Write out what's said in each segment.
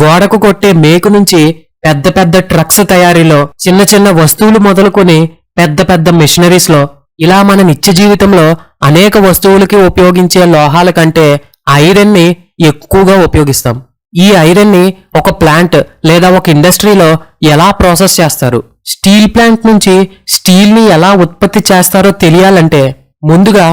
గోడకు కొట్టే మేకు నుంచి పెద్ద పెద్ద ట్రక్స్ తయారీలో చిన్న చిన్న వస్తువులు మొదలుకొని పెద్ద పెద్ద మిషనరీస్లో ఇలా మన నిత్య జీవితంలో అనేక వస్తువులకి ఉపయోగించే లోహాల కంటే ఐరన్ని ఎక్కువగా ఉపయోగిస్తాం. ఈ ఐరన్ని ఒక ప్లాంట్ లేదా ఒక ఇండస్ట్రీలో ఎలా ప్రాసెస్ చేస్తారు? స్టీల్ ప్లాంట్ నుంచి స్టీల్ని ఎలా ఉత్పత్తి చేస్తారో తెలియాలంటే ముందుగా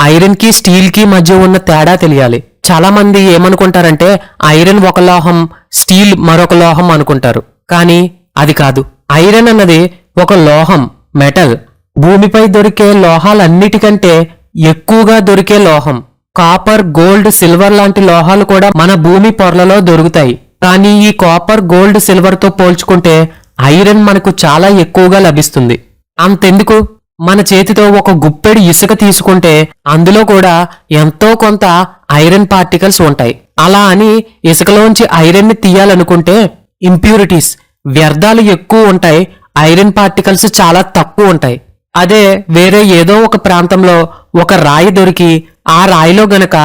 ఐరన్కి స్టీల్కి మధ్య ఉన్న తేడా తెలియాలి. చాలామంది ఏమనుకుంటారంటే ఐరన్ ఒక లోహం స్టీల్ మరొక లోహం అనుకుంటారు. కానీ అది కాదు. ఐరన్ అన్నది ఒక లోహం మెటల్. భూమిపై దొరికే లోహాలన్నిటికంటే ఎక్కువగా దొరికే లోహం. కాపర్ గోల్డ్ సిల్వర్ లాంటి లోహాలు కూడా మన భూమి పొరలలో దొరుకుతాయి. కానీ ఈ కాపర్ గోల్డ్ సిల్వర్తో పోల్చుకుంటే ఐరన్ మనకు చాలా ఎక్కువగా లభిస్తుంది. అంతెందుకు? మన చేతితో ఒక గుప్పెడు ఇసుక తీసుకుంటే అందులో కూడా ఎంతో కొంత ఐరన్ పార్టికల్స్ ఉంటాయి. అలా అని ఇసుకలోంచి ఐరన్ని తీయాలనుకుంటే ఇంప్యూరిటీస్ వ్యర్థాలు ఎక్కువ ఉంటాయి. ఐరన్ పార్టికల్స్ చాలా తక్కువ ఉంటాయి. అదే వేరే ఏదో ఒక ప్రాంతంలో ఒక రాయి దొరికి ఆ రాయిలో గనక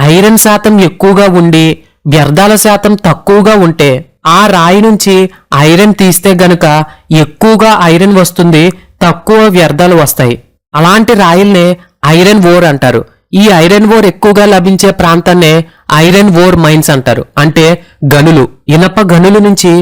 ఐరన్ శాతం ఎక్కువగా ఉండి వ్యర్థాల శాతం తక్కువగా ఉంటే ఆ రాయి నుంచి ఐరన్ తీస్తే గనుక ఎక్కువగా ఐరన్ వస్తుంది తక్కువ వ్యర్థాలు వస్తాయి. అలాంటి రాయిల్నే ఐరన్ ఓర్ అంటారు. ఈ ఐరన్ ఓర్ ఎక్కువగా లభించే ప్రాంతాన్నే ఐరన్ ఓర్ మైన్స్ అంటారు. అంటే గనులు. ఇనప గనుల నుంచి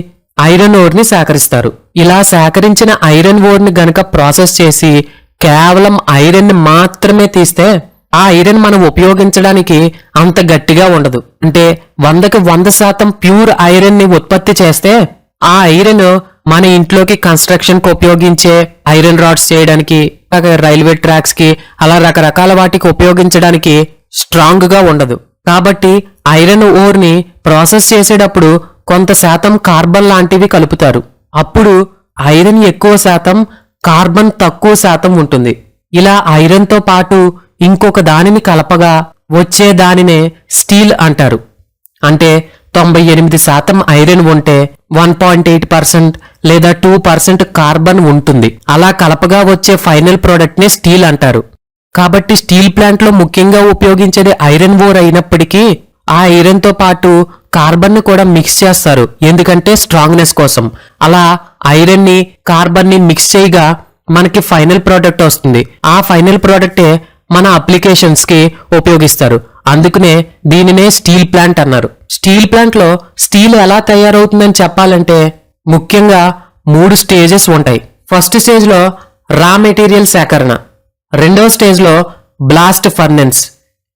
ఐరన్ ఓర్ని సేకరిస్తారు. ఇలా సేకరించిన ఐరన్ ఓర్ని గనక ప్రాసెస్ చేసి కేవలం ఐరన్ మాత్రమే తీస్తే ఆ ఐరన్ మనం ఉపయోగించడానికి అంత గట్టిగా ఉండదు. అంటే వందకి వంద శాతం ప్యూర్ ఐరన్ని ఉత్పత్తి చేస్తే ఆ ఐరన్ మన ఇంట్లోకి కన్స్ట్రక్షన్కు ఉపయోగించే ఐరన్ రాడ్స్ చేయడానికి రైల్వే ట్రాక్స్కి అలా రకరకాల వాటికి ఉపయోగించడానికి స్ట్రాంగ్గా ఉండదు. కాబట్టి ఐరన్ ఓర్ని ప్రాసెస్ చేసేటప్పుడు కొంత శాతం కార్బన్ లాంటివి కలుపుతారు. అప్పుడు ఐరన్ ఎక్కువ శాతం కార్బన్ తక్కువ శాతం ఉంటుంది. ఇలా ఐరన్తో పాటు ఇంకొక దానిని కలపగా వచ్చే దానినే స్టీల్ అంటారు. అంటే తొంభై ఎనిమిది శాతం ఐరన్ ఉంటే వన్ పాయింట్ ఎయిట్ పర్సెంట్ లేదా టూ పర్సెంట్ కార్బన్ ఉంటుంది. అలా కలపగా వచ్చే ఫైనల్ ప్రోడక్ట్నే స్టీల్ అంటారు. కాబట్టి స్టీల్ ప్లాంట్లో ముఖ్యంగా ఉపయోగించేది ఐరన్ ఓర్ అయినప్పటికీ ఆ ఐరన్తో పాటు కార్బన్ను కూడా మిక్స్ చేస్తారు. ఎందుకంటే స్ట్రాంగ్నెస్ కోసం. అలా ఐరన్ని కార్బన్ని మిక్స్ చేయగా మనకి ఫైనల్ ప్రోడక్ట్ వస్తుంది. ఆ ఫైనల్ ప్రోడక్టే మన అప్లికేషన్స్కి ఉపయోగిస్తారు. అందుకనే దీనినే స్టీల్ ప్లాంట్ అన్నారు. స్టీల్ ప్లాంట్లో స్టీల్ ఎలా తయారవుతుందని చెప్పాలంటే ముఖ్యంగా మూడు స్టేజెస్ ఉంటాయి. ఫస్ట్ స్టేజ్లో రా మెటీరియల్ సేకరణ. రెండవ స్టేజ్లో బ్లాస్ట్ ఫర్నెన్స్.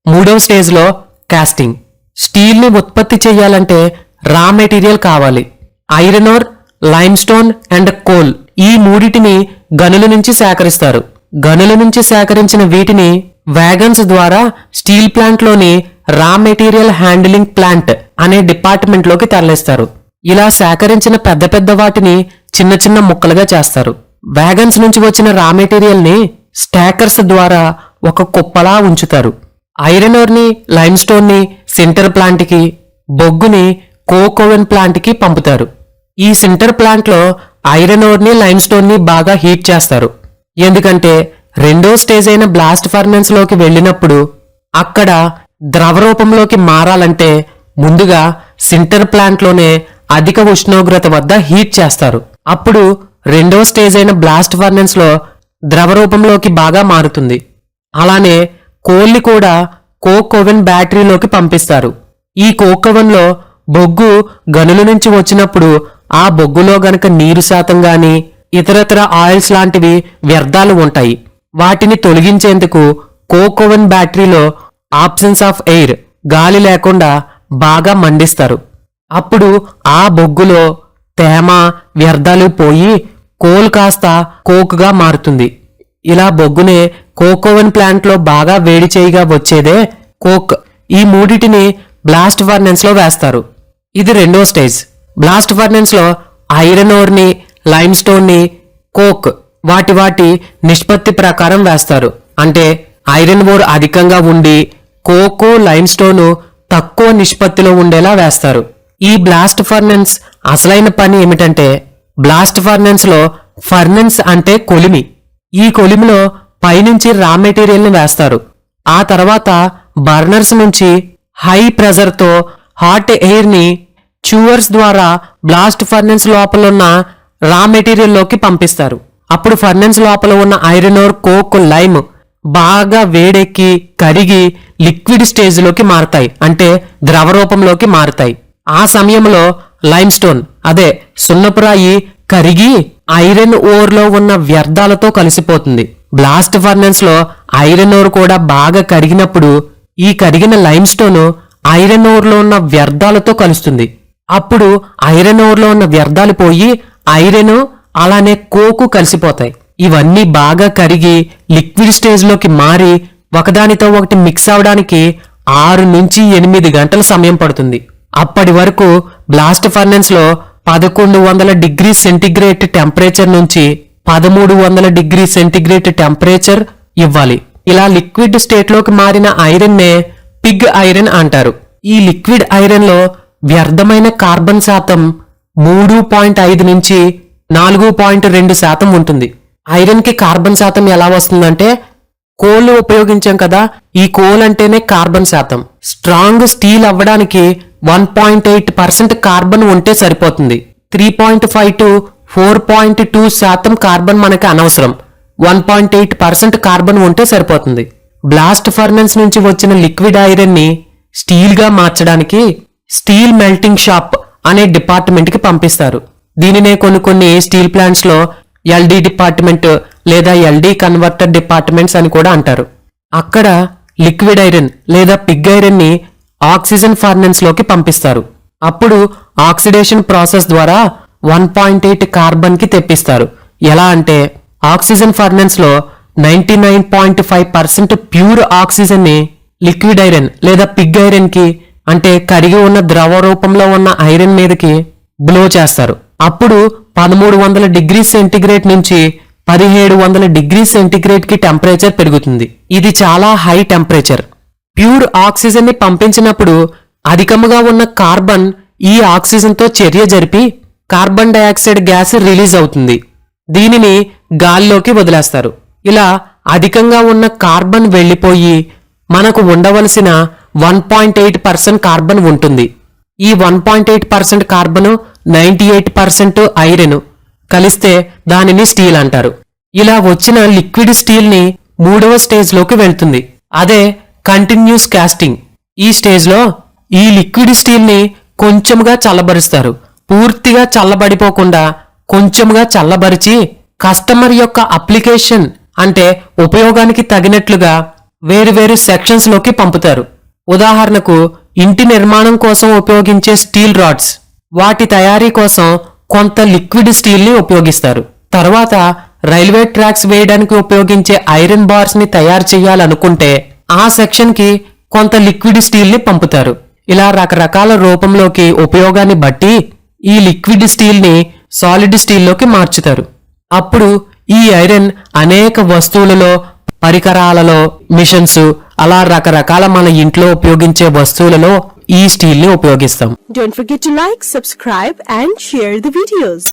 మూడవ స్టేజ్లో కాస్టింగ్. స్టీల్ని ఉత్పత్తి చేయాలంటే రా మెటీరియల్ కావాలి. Iron ore limestone and coal ఈ మూడిటిని గనుల నుంచి సేకరిస్తారు. గనుల నుంచి సేకరించిన వీటిని వ్యాగన్స్ ద్వారా steel ప్లాంట్లోని raw material handling plant అనే డిపార్ట్మెంట్లోకి తరలిస్తారు. ఇలా సేకరించిన పెద్ద పెద్ద వాటిని చిన్న చిన్న ముక్కలుగా చేస్తారు. వ్యాగన్స్ నుంచి వచ్చిన రా మెటీరియల్ని స్టాకర్స్ ద్వారా ఒక కుప్పలా ఉంచుతారు. ఐరన్ ఓర్ని లైమ్ స్టోన్ని సింటర్ ప్లాంట్కి బొగ్గుని కోకోవెన్ ప్లాంట్కి పంపుతారు. ఈ సింటర్ ప్లాంట్లో ఐరన్ ఓర్ని లైమ్ స్టోన్ని బాగా హీట్ చేస్తారు. ఎందుకంటే రెండో స్టేజ్ అయిన బ్లాస్ట్ ఫర్నెన్స్లోకి వెళ్ళినప్పుడు అక్కడ ద్రవ రూపంలోకి మారాలంటే ముందుగా సింటర్ ప్లాంట్లోనే అధిక ఉష్ణోగ్రత వద్ద హీట్ చేస్తారు. అప్పుడు రెండో స్టేజ్ అయిన బ్లాస్ట్ ఫర్నెన్స్లో ద్రవ రూపంలోకి బాగా మారుతుంది. అలానే కోల్ని కూడా కోక్ ఓవెన్ బ్యాటరీలోకి పంపిస్తారు. ఈ కోక్ ఓవెన్లో బొగ్గు గనుల నుంచి వచ్చినప్పుడు ఆ బొగ్గులో గనక నీరు శాతం కానీ ఇతరతర ఆయిల్స్ లాంటివి వ్యర్థాలు ఉంటాయి. వాటిని తొలగించేందుకు కోకోవెన్ బ్యాటరీలో ఆప్షన్స్ ఆఫ్ ఎయిర్ గాలి లేకుండా బాగా మండిస్తారు. అప్పుడు ఆ బొగ్గులో తేమ వ్యర్థాలు పోయి కోల్ కాస్త కోక్గా మారుతుంది. ఇలా బొగ్గునే కోకోవెన్ ప్లాంట్లో బాగా వేడి చేయగా వచ్చేదే కోక్. ఈ మూడిటిని బ్లాస్ట్ ఫర్నెన్స్లో వేస్తారు. ఇది రెండో స్టేజ్. బ్లాస్ట్ ఫర్నెన్స్లో ఐరన్ ఓర్ని లైమ్స్టోన్ని కోక్ వాటి వాటి నిష్పత్తి ప్రకారం వేస్తారు. అంటే ఐరన్ ఓర్ అధికంగా ఉండి కోకు లైమ్స్టోను తక్కువ నిష్పత్తిలో ఉండేలా వేస్తారు. ఈ బ్లాస్ట్ ఫర్నెన్స్ అసలైన పని ఏమిటంటే బ్లాస్ట్ ఫర్నెన్స్లో ఫర్నెన్స్ అంటే కొలిమి. ఈ కొలిమిలో పైనుంచి రా మెటీరియల్ని వేస్తారు. ఆ తర్వాత బర్నర్స్ నుంచి హై ప్రెజర్తో హాట్ ఎయిర్ని చూవర్స్ ద్వారా బ్లాస్ట్ ఫర్నెన్స్ లోపల ఉన్న రా మెటీరియల్లోకి పంపిస్తారు. అప్పుడు ఫర్నెన్స్ లోపల ఉన్న ఐరన్ ఓర్ కోక్ లైమ్ బాగా వేడెక్కి కరిగి లిక్విడ్ స్టేజ్లోకి మారతాయి. అంటే ద్రవ రూపంలోకి మారతాయి. ఆ సమయంలో లైమ్ స్టోన్ అదే సున్నపురాయి కరిగి ఐరన్ ఓర్లో ఉన్న వ్యర్థాలతో కలిసిపోతుంది. బ్లాస్ట్ ఫర్నెన్స్లో ఐరన్ ఓర్ కూడా బాగా కరిగినప్పుడు ఈ కరిగిన లైమ్ స్టోన్ ఐరన్ ఓర్లో ఉన్న వ్యర్థాలతో కలుస్తుంది. అప్పుడు ఐరన్ ఓర్లో ఉన్న వ్యర్థాలు పోయి ఐరన్ అలానే కోకు కలిసిపోతాయి. ఇవన్నీ బాగా కరిగి లిక్విడ్ స్టేజ్లోకి మారి ఒకదానితో ఒకటి మిక్స్ అవడానికి ఆరు నుంచి ఎనిమిది గంటల సమయం పడుతుంది. అప్పటి వరకు బ్లాస్ట్ ఫర్నెన్స్లో పదకొండు వందల డిగ్రీ సెంటిగ్రేడ్ టెంపరేచర్ నుంచి పదమూడు వందల డిగ్రీ సెంటిగ్రేడ్ టెంపరేచర్ ఇవ్వాలి. ఇలా లిక్విడ్ స్టేట్లోకి మారిన ఐరన్నే పిగ్ ఐరన్ అంటారు. ఈ లిక్విడ్ ఐరన్లో వ్యర్థమైన కార్బన్ శాతం మూడు పాయింట్ ఐదు నుంచి నాలుగు పాయింట్ రెండు శాతం ఉంటుంది. ఐరన్కి కార్బన్ శాతం ఎలా వస్తుందంటే కోల్ ఉపయోగించాం కదా ఈ కోల్ అంటేనే కార్బన్ శాతం. స్ట్రాంగ్ స్టీల్ అవ్వడానికి one point eight percent carbon ఉంటే సరిపోతుంది. Three point five to four point two శాతం కార్బన్ మనకి అనవసరం. One point eight percent carbon ఉంటే సరిపోతుంది. బ్లాస్ట్ ఫర్నెన్స్ నుంచి వచ్చిన లిక్విడ్ ఐరన్ని స్టీల్గా మార్చడానికి స్టీల్ మెల్టింగ్ షాప్ అనే డిపార్ట్మెంట్కి పంపిస్తారు. దీనినే కొన్ని కొన్ని స్టీల్ ప్లాంట్స్లో ఎల్డీ ఎల్డి డిపార్ట్మెంట్ లేదా ఎల్డి కన్వర్టర్ డిపార్ట్మెంట్స్ అని కూడా అంటారు. అక్కడ లిక్విడ్ ఐరన్ లేదా పిగ్ ఐరన్ని ఆక్సిజన్ ఫార్నెన్స్లోకి పంపిస్తారు. అప్పుడు ఆక్సిడేషన్ ప్రాసెస్ ద్వారా వన్ పాయింట్ ఎయిట్ కార్బన్కి తెప్పిస్తారు. ఎలా అంటే oxygen ఫర్నెన్స్లో ninety nine point five percent pure ఆక్సిజన్ని liquid iron లేదా పిగ్ ఐరన్కి అంటే కరిగి ఉన్న ద్రవ రూపంలో ఉన్న ఐరన్ మీదకి బ్లో చేస్తారు. అప్పుడు పదమూడు వందల డిగ్రీ సెంటిగ్రేడ్ నుంచి పదిహేడు వందల డిగ్రీ సెంటిగ్రేడ్కి టెంపరేచర్ పెరుగుతుంది. ఇది చాలా హై టెంపరేచర్. ప్యూర్ ఆక్సిజన్ని పంపించినప్పుడు అధికముగా ఉన్న కార్బన్ ఈ ఆక్సిజన్తో చర్య జరిపి కార్బన్ డయాక్సైడ్ గ్యాస్ రిలీజ్ అవుతుంది. దీనిని గాల్లోకి వదిలేస్తారు. ఇలా అధికంగా ఉన్న కార్బన్ వెళ్ళిపోయి మనకు ఉండవలసిన one point eight percent carbon ఉంటుంది. ఈ one point eight percent carbon ninety eight percent iron కలిస్తే దానిని స్టీల్ అంటారు. ఇలా వచ్చిన లిక్విడ్ స్టీల్ని మూడవ స్టేజ్లోకి వెళ్తుంది. అదే కంటిన్యూస్ కాస్టింగ్. ఈ స్టేజ్లో ఈ లిక్విడ్ స్టీల్ని కొంచెముగా చల్లబరుస్తారు. పూర్తిగా చల్లబడిపోకుండా కొంచెముగా చల్లబరిచి కస్టమర్ యొక్క అప్లికేషన్ అంటే ఉపయోగానికి తగినట్లుగా వేరువేరు సెక్షన్స్లోకి పంపుతారు. ఉదాహరణకు ఇంటి నిర్మాణం కోసం ఉపయోగించే స్టీల్ రాడ్స్. వాటి తయారీ కోసం కొంత లిక్విడ్ స్టీల్ని ఉపయోగిస్తారు. తర్వాత రైల్వే ట్రాక్స్ వేయడానికి ఉపయోగించే ఐరన్ బార్స్ని తయారు చేయాలనుకుంటే ఆ సెక్షన్కి కొంత లిక్విడ్ స్టీల్ని పంపుతారు. ఇలా రకరకాల రూపంలోకి ఉపయోగాన్ని బట్టి ఈ లిక్విడ్ స్టీల్ని సాలిడ్ స్టీల్లోకి మార్చుతారు. అప్పుడు ఈ ఐరన్ అనేక వస్తువులలో పరికరాలలో మిషన్స్ అలా రకరకాల మన ఇంట్లో ఉపయోగించే వస్తువులలో ఈ స్టీల్ని ఉపయోగిస్తాం don't forget like subscribe and share the videos